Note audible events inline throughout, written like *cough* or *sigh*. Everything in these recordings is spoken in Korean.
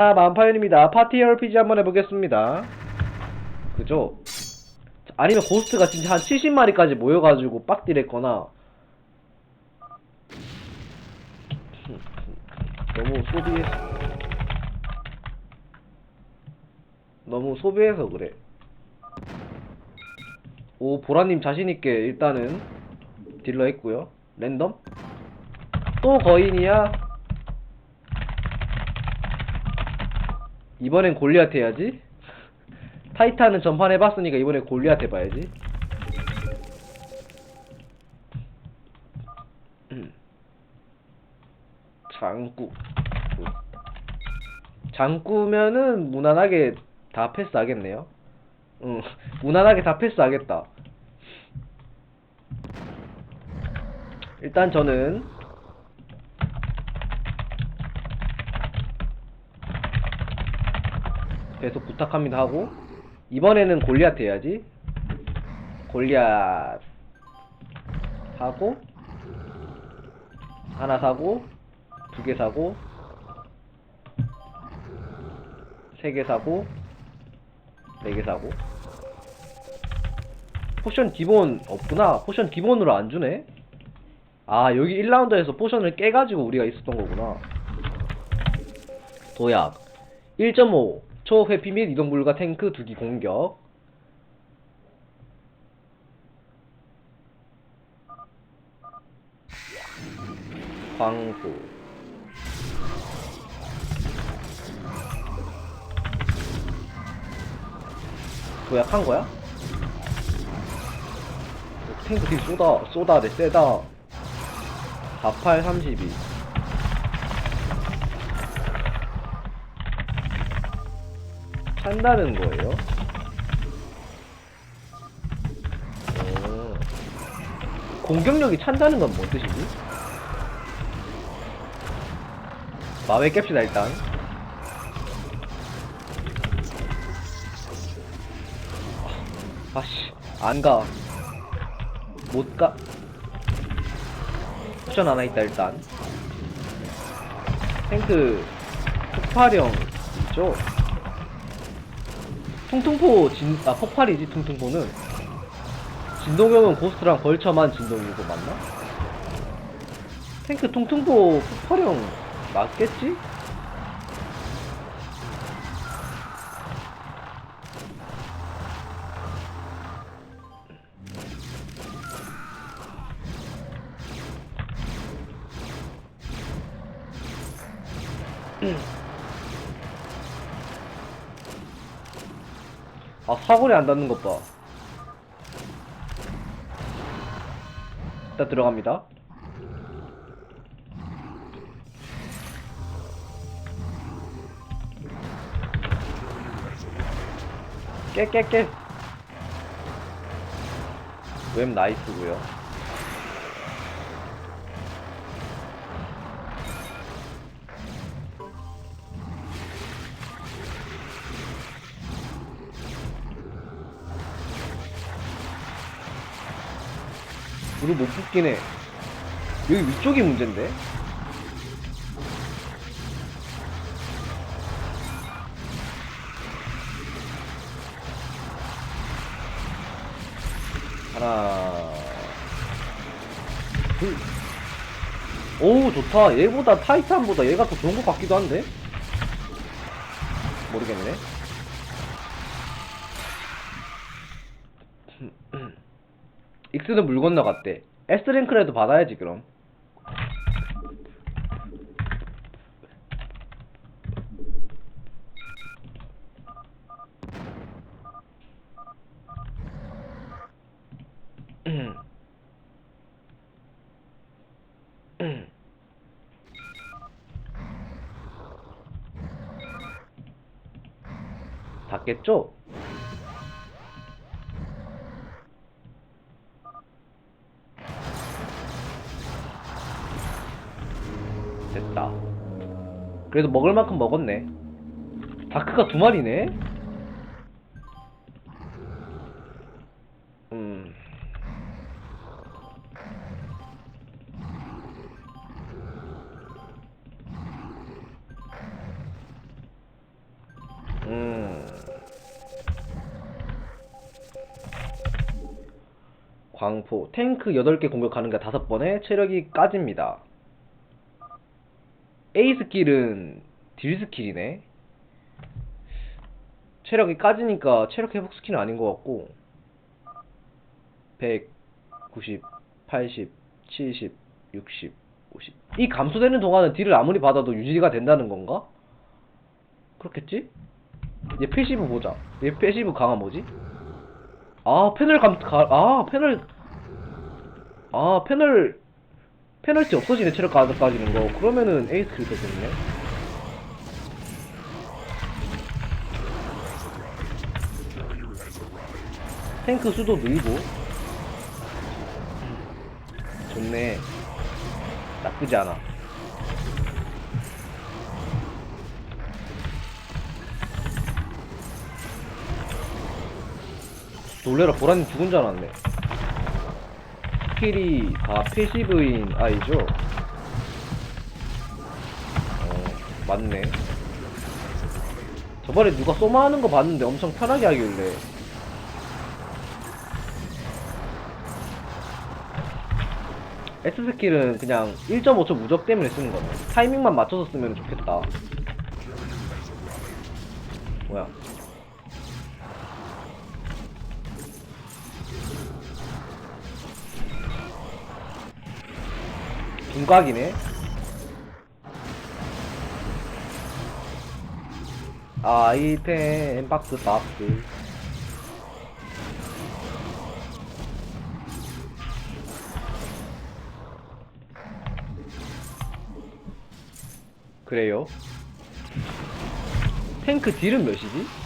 자, 만파연입니다. 파티 RPG 한번 해보겠습니다. 그죠? 아니면 고스트가 진짜 한 70마리까지 모여가지고 빡딜 했거나 너무 소비해서 너무 소비해서 그래 오 보라님 자신있게 일단은 딜러 했고요 랜덤 또 거인이야 이번엔 골리앗 해야지. 타이탄은 전판 해봤으니까 이번에 골리앗 해봐야지. 음. 장구 장구면은 무난하게 다 패스하겠네요. 응. 무난하게 다 패스하겠다. 일단 저는 계속 부탁합니다 하고 이번에는 골리앗 해야지. 골리앗 하고 하나 사고 두 개 사고 세 개 사고 네 개 사고. 포션 기본 없구나. 포션 기본으로 안 주네. 아 여기 1라운드에서 포션을 깨가지고 우리가 있었던 거구나. 도약. 1.5 초회피 및 이동 불가 탱크 두기 공격. 광부 도약한 거야? 탱크 되게 쏘다 쏘다 내 세다. 48 32 찬다는 거예요? 오. 공격력이 찬다는 건 뭔 뜻이지? 마외 깹시다 일단 아씨 안가 못가 쿠션 하나 있다 일단 탱크 폭발형 있죠 퉁퉁포 진, 아 폭발이지 퉁퉁포는 진동형은 고스트랑 벌처만 진동이고 맞나? 탱크 퉁퉁포 폭발형 맞겠지? 사거리 안 닿는 것 봐. 일단 들어갑니다. 깨깨 깨. 웹 나이스고요. 불을 못 붙긴 해. 여기 위쪽이 문제인데? 하나, 둘. 오, 좋다. 얘보다 타이탄보다 얘가 더 좋은 것 같기도 한데? 모르겠네. 익스는 물 건너갔대. S랭크라도 받아야지, 그럼. 그래도 먹을 만큼 먹었네. 다크가 두 마리네? 음. 음. 광포 탱크 8개 공격하는 게 5번에 체력이 까집니다. A 스킬은 딜 스킬이네. 체력이 까지니까 체력 회복 스킬은 아닌 것 같고 100, 90, 80, 70, 60, 50. 이 감소되는 동안은 딜을 아무리 받아도 유지가 된다는 건가? 그렇겠지? 얘 패시브 보자. 얘 패시브 강화 뭐지? 아, 패널 감, 가, 아, 패널, 아, 패널, 페널티 없어지네, 체력 가, 까지는 거. 그러면은 에이스 킬 되겠네. 탱크 수도 늘고. 좋네. 나쁘지 않아. 놀래라 보라님 죽은 줄 알았네 스킬이 다 패시브인 아이죠? 어 맞네. 저번에 누가 쏘마 하는 거 봤는데 엄청 편하게 하길래. S 스킬은 그냥 1.5초 무적 때문에 쓰는 거네. 타이밍만 맞춰서 쓰면 좋겠다. 뭐야 둔각이네. 아이템 박스 박스. 그래요. 탱크 딜은 몇이지?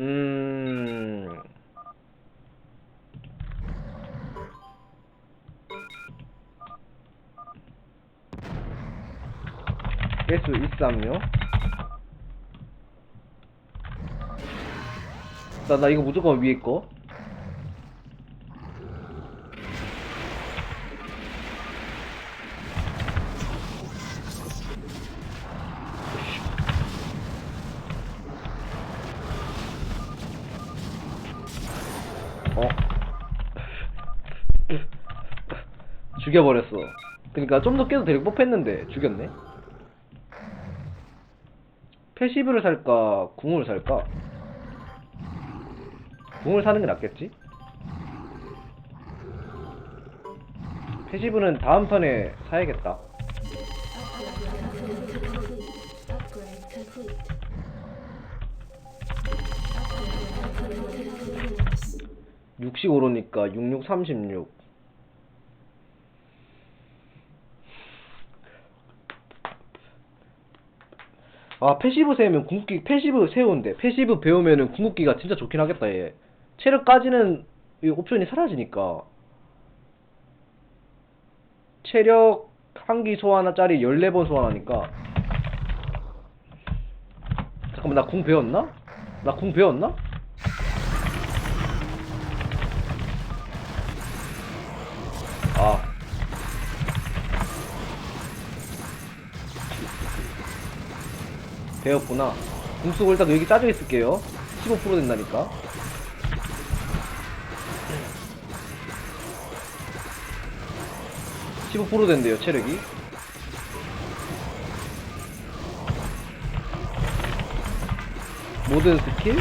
음. 개수 236. 나, 나 이거 무조건 위에 거. 그니까 좀 더 깨도 될 법했는데 죽였네. 패시브를 살까, 궁을 살까? 궁을 사는 게 낫겠지? 패시브는 다음 판에 사야겠다. Upgrade complete. 60 오르니까 66, 36. 아, 패시브 세우면 궁극기, 패시브 세우는데, 패시브 배우면은 궁극기가 진짜 좋긴 하겠다, 얘. 체력 까지는 이 옵션이 사라지니까. 체력 한기 소환짜리 14번 소환하니까. 잠깐만, 나 궁 배웠나? 나 궁 배웠나? 아. 배웠구나. 궁속을 딱 여기 짜져 있을게요. 15% 된다니까. (15% 된대요 체력이 모든 스킬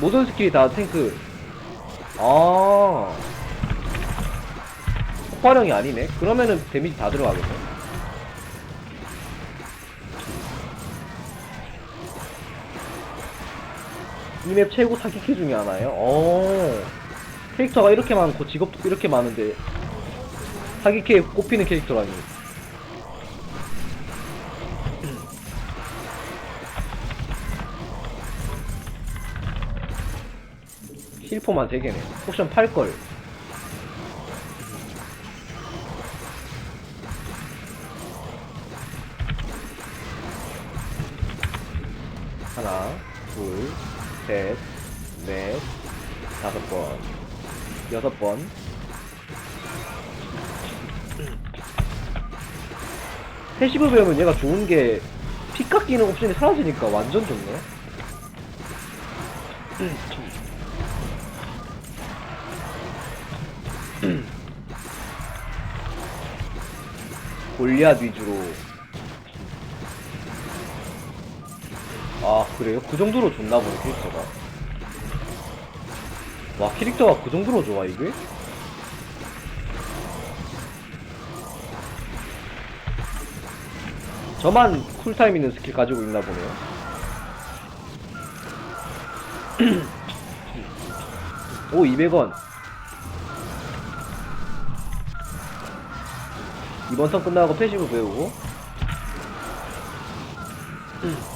모든 스킬이 다 탱크 아 폭발형이 아니네. 그러면은 데미지 다 들어가겠네. 이 맵 최고 사기캐 중에 하나예요. 어. 캐릭터가 이렇게 많고 직업도 이렇게 많은데 사기캐에 꼽히는 캐릭터라니. 힐포만 3개네. 포션 팔걸. 패시브 배우면 얘가 좋은 게 피 깎이는 옵션이 사라지니까 완전 좋네. 골리앗 위주로. 아, 그래요? 그 정도로 좋나 보네, 캐릭터가. 와, 캐릭터가 그 정도로 좋아, 이게? 저만 쿨타임 있는 스킬 가지고 있나 보네요. *clears throat* 오, 200원. 이번 턴 끝나고 패시브 배우고. *clears throat*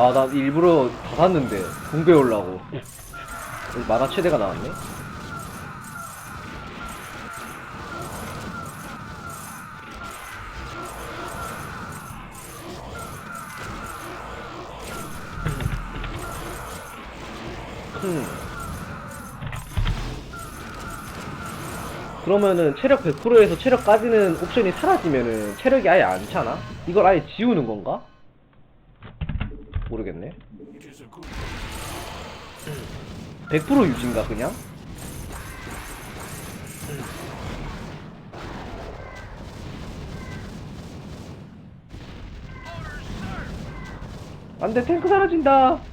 아, 나 일부러 다 샀는데, 공배 올라고. 여기 만화 최대가 나왔네? 음. 그러면은 체력 100%에서 체력 까지는 옵션이 사라지면은 체력이 아예 안 차나? 이걸 아예 지우는 건가? 모르겠네. 100% 유지인가 그냥? 안돼 탱크 사라진다.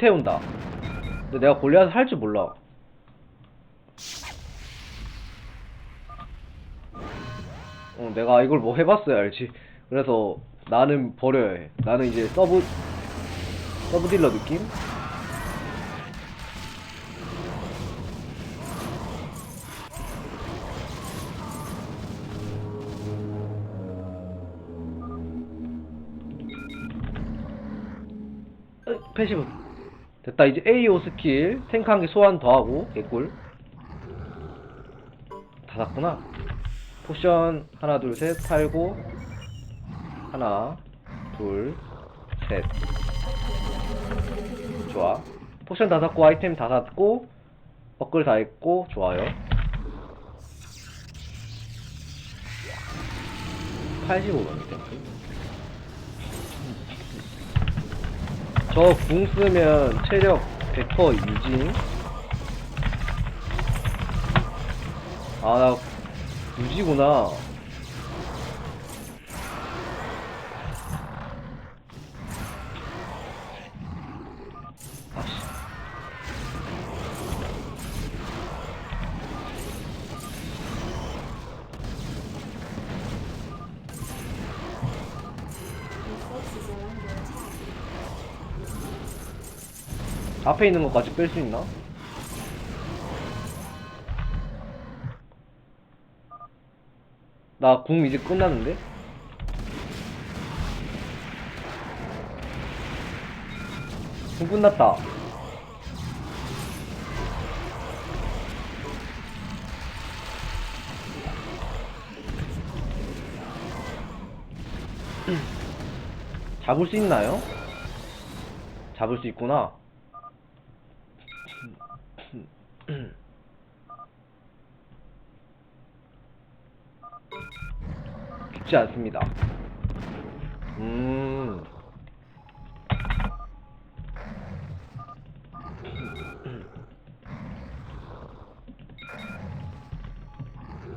불 태운다. 근데 내가 골리앗을 할 줄 몰라. 어, 내가 이걸 뭐 해봤어야 알지. 그래서 나는 버려야 해. 나는 이제 서브 서브 딜러 느낌? 으, 패시브 됐다. 이제 AO 스킬 탱크 한 개 소환 더하고 개꿀. 다 샀구나. 포션 하나 둘 셋 팔고. 하나 둘셋. 좋아. 포션 다 샀고 아이템 다 샀고 업글 다 했고 좋아요. 85만 탱크 저 궁 쓰면 체력 100% 유지. 아, 나 유지구나. 앞에 있는 것까지 뺄 수 있나? 나 궁 이제 끝났는데? 궁 끝났다. *clears throat* 잡을 수 있나요? 잡을 수 있구나. 쉽지 않습니다. 음.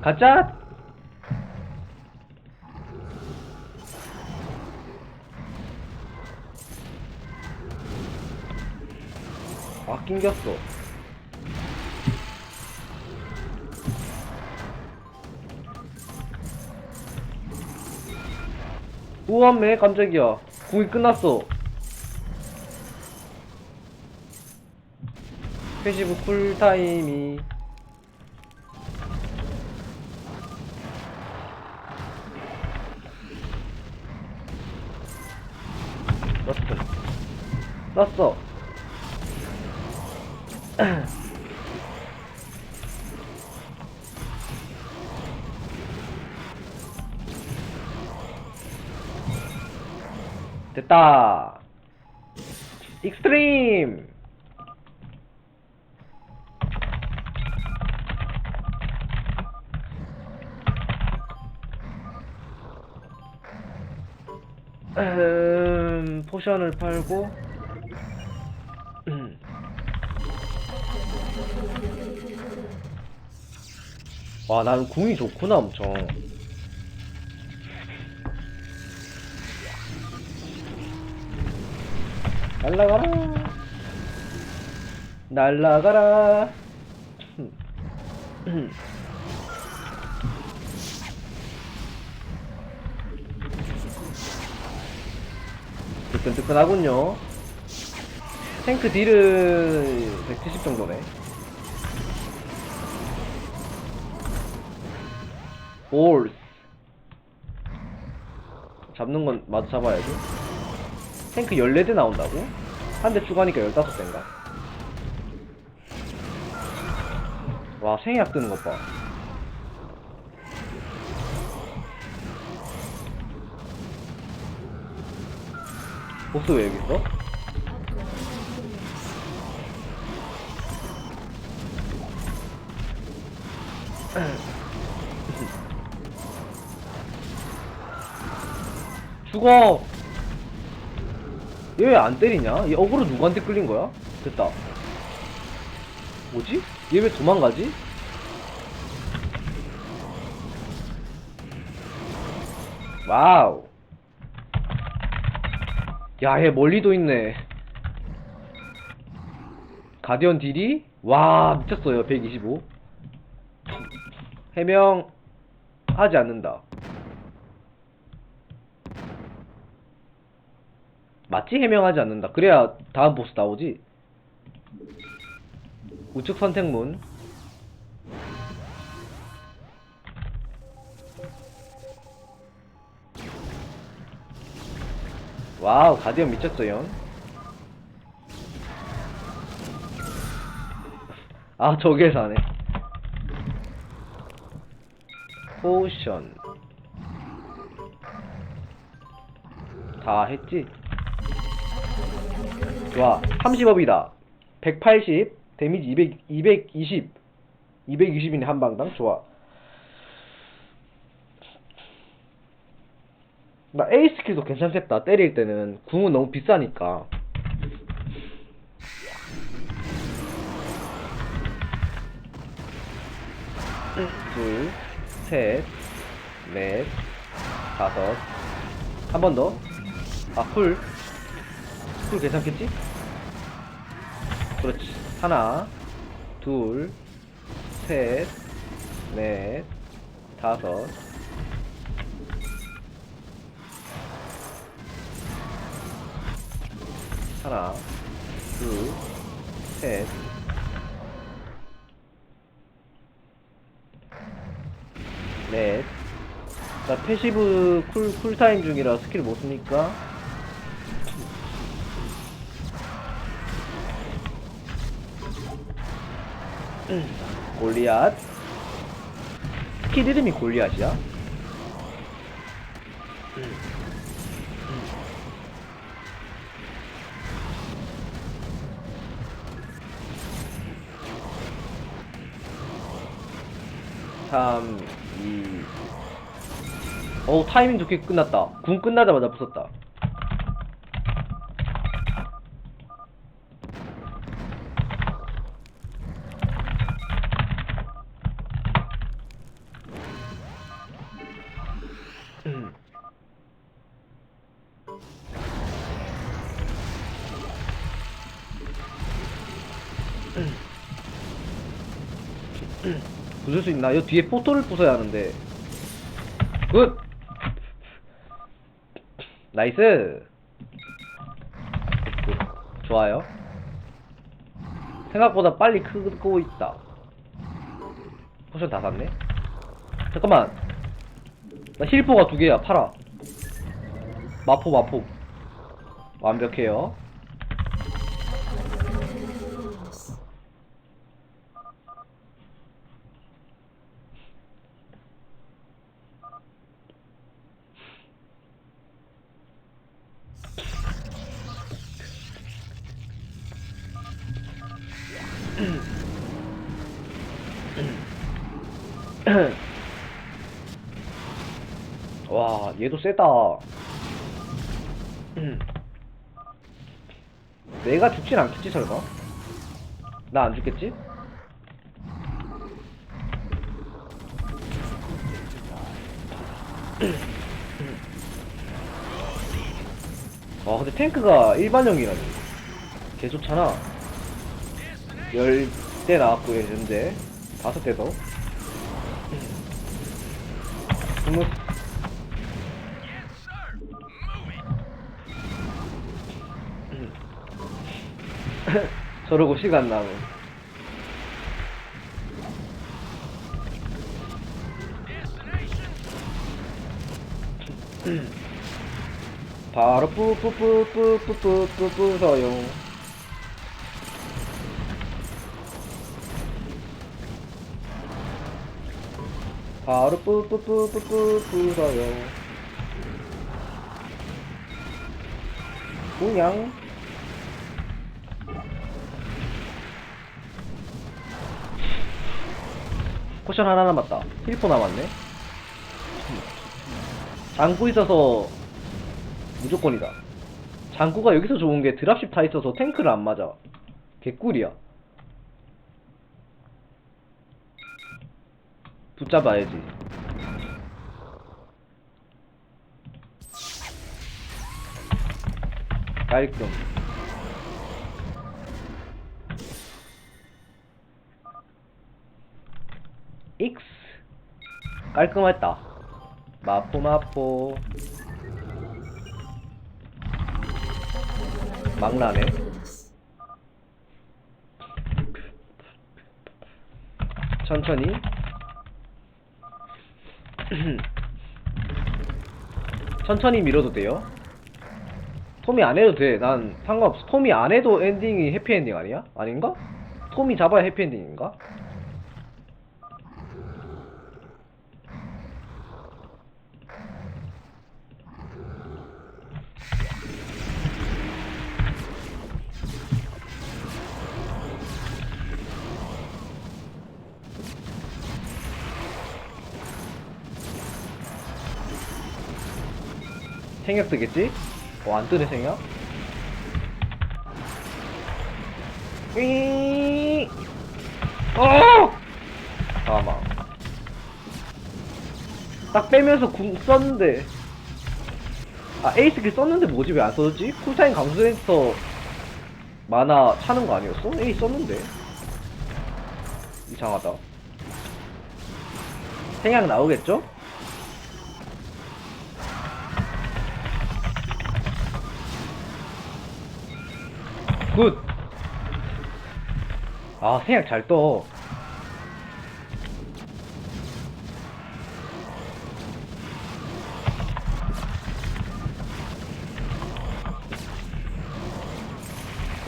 가자! 아, 낑겼어. 우와매 깜짝이야. 궁이 끝났어. 패시브 쿨타임이 났어 났어 *clears throat* 됐다 익스트림 음, 포션을 팔고 음. 와, 난 궁이 좋구나, 엄청. 날라가라. 날라가라. *clears throat* 뜨끈뜨끈하군요. 탱크 딜은 170 정도네. 볼스. 잡는 건 마저 잡아야지. 탱크 14대 나온다고? 한 대 추가하니까 15대인가? 와, 생약 뜨는 것 봐. 보스 왜 여기 있어? *laughs* 죽어! 얘 왜 안 때리냐? 얘 어그로 누구한테 끌린 거야? 됐다. 뭐지? 얘 왜 도망가지? 와우. 야, 얘 멀리도 있네. 가디언 딜이? 와, 미쳤어요. 125. 해명 하지 않는다. 맞지? 해명하지 않는다. 그래야 다음 보스 나오지. 우측 선택문. 와우, 가디언 미쳤어요. 아, 저게 사네. 포션. 다 했지? 좋아. 30업이다. 180, 데미지 200, 220. 220이네, 한 방당. 좋아. 나 A 스킬도 괜찮겠다. 때릴 때는. 궁은 너무 비싸니까. 둘, 셋, 넷, 다섯. 한 번 더. 아, 풀. 풀 괜찮겠지? 그렇지. 하나, 둘, 셋, 넷, 다섯. 하나, 둘, 셋, 넷. 나 패시브 쿨, 쿨타임 중이라 스킬 못 쓰니까. 골리앗. 스킬 이름이 골리앗이야? 삼, 이. 어우, 타이밍 좋게 끝났다. 궁 끝나자마자 부쉈다. 수 있나? 이 뒤에 포토를 부숴야 하는데. 굿! 나이스! 굿. 좋아요. 생각보다 빨리 크고 있다. 포션 다 샀네? 잠깐만. 나 힐포가 두 개야. 팔아. 마포, 마포. 완벽해요. 와, 얘도 세다. 내가 죽진 않겠지, 설마? 나 안 죽겠지? 와, 근데 탱크가 일반형이라니. 개 좋잖아. 열대 나왔고, 현재. 다섯 대 더. 스무, 저러고 시간 남은. 바로 뿌뿌뿌뿌뿌뿌뿌뿌 서용. 바로 뿌뿌뿌뿌뿌뿌 서용. 그냥 포션 하나 남았다. 힐포 남았네. 장구 있어서 무조건이다. 장구가 여기서 좋은 게 드랍십 타 있어서 탱크를 안 맞아. 개꿀이야. 붙잡아야지. 깔끔. X 깔끔했다. 마포 마포. 막나네. 천천히. *clears throat* 천천히 밀어도 돼요. 톰이 안 해도 돼. 난 상관없어. 톰이 안 해도 엔딩이 해피엔딩 아니야? 아닌가? 톰이 잡아야 해피엔딩인가? 생약 뜨겠지? 어, 안 뜨네, 생약? 윙! 어! 잠깐만. 딱 빼면서 궁 썼는데. 아, 에이스킬 썼는데 뭐지? 왜 안 써졌지? 쿨타임 감소해서 만화 차는 거 아니었어? 에이 썼는데. 이상하다. 생약 나오겠죠? 굿! 아, 생각 잘 떠.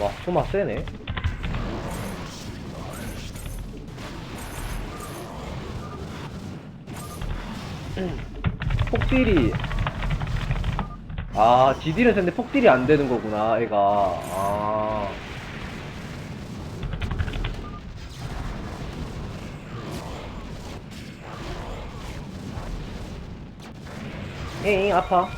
와, 소마 세네. *clears throat* 폭딜이 아, 지딜은 센데 폭딜이 안 되는 거구나, 애가. 아. 에잉 아파.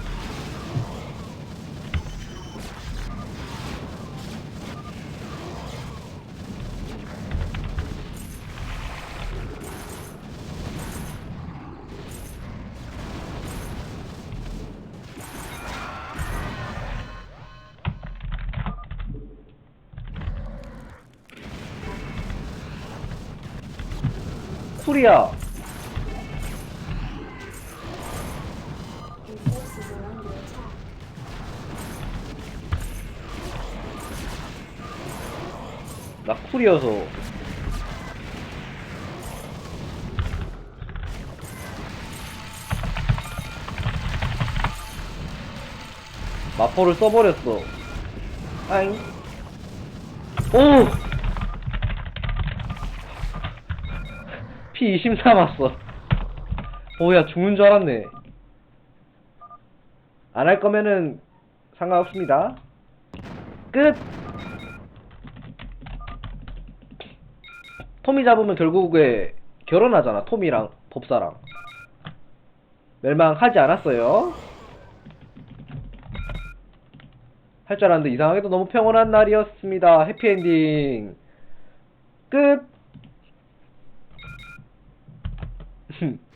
쿨이야 나 쿨이어서. 마포를 써버렸어. 아잉. 오! 피20 남았어. 오야 죽는 줄 알았네. 안 할 거면은 상관없습니다. 끝! 토미 잡으면 결국에 결혼하잖아 토미랑 법사랑. 멸망하지 않았어요. 할 줄 알았는데 이상하게도 너무 평온한 날이었습니다. 해피엔딩. 끝 *laughs*